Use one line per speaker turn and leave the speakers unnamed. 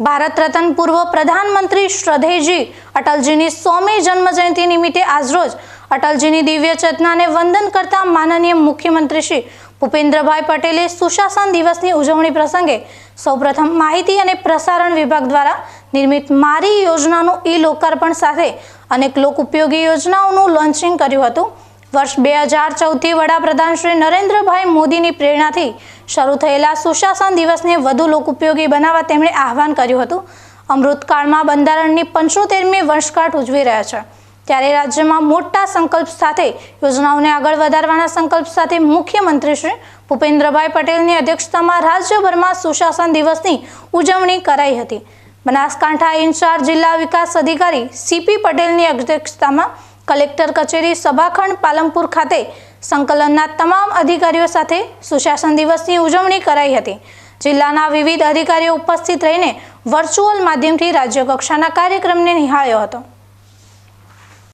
ભારત રત્ન પૂર્વ પ્રધાનમંત્રી શ્રદ્ધેજી અટલજીની સોમી જન્મજયંતિ નિમિત્તે આજરોજ અટલજીની દિવ્ય ચેતનાને વંદન કરતા માનનીય મુખ્યમંત્રી શ્રી ભૂપેન્દ્રભાઈ પટેલે સુશાસન દિવસની ઉજવણી પ્રસંગે સૌપ્રથમ માહિતી અને પ્રસારણ વિભાગ દ્વારા નિર્મિત મારી યોજનાનું ઈ લોકાર્પણ સાથે અનેક લોક ઉપયોગી યોજનાઓનું લોન્ચિંગ કર્યું હતું. વર્ષ બે હજાર ચૌદથી વડાપ્રધાન શ્રી નરેન્દ્રભાઈ મોદીની પ્રેરણાથી શરૂ થયેલા સુશાસન દિવસને વધુ લોકોપયોગી બનાવવા તેમણે આહવાન કર્યું હતું. અમૃતકાળમાં બંધારણની પંચોતેરમી વર્ષગાંઠ ઉજવી રહ્યા છે. ત્યારે રાજ્યમાં મોટા સંકલ્પ સાથે, યોજનાઓને આગળ વધારવાના સંકલ્પ સાથે મુખ્યમંત્રી શ્રી ભૂપેન્દ્રભાઈ પટેલની અધ્યક્ષતામાં રાજ્યભરમાં સુશાસન દિવસની ઉજવણી કરાઈ હતી. બનાસકાંઠા ઇન્ચાર્જ જિલ્લા વિકાસ અધિકારી સીપી પટેલની અધ્યક્ષતામાં કલેક્ટર કચેરી સભાખંડ પાલમપુર ખાતે સંકલનના તમામ અધિકારીઓ સાથે સુશાસન દિવસની ઉજવણી કરાઈ હતી. જિલ્લાના વિવિધ અધિકારીઓ ઉપસ્થિત રહીને વર્ચ્યુઅલ માધ્યમથી રાજ્ય કક્ષાના કાર્યક્રમને નિહાળ્યો હતો.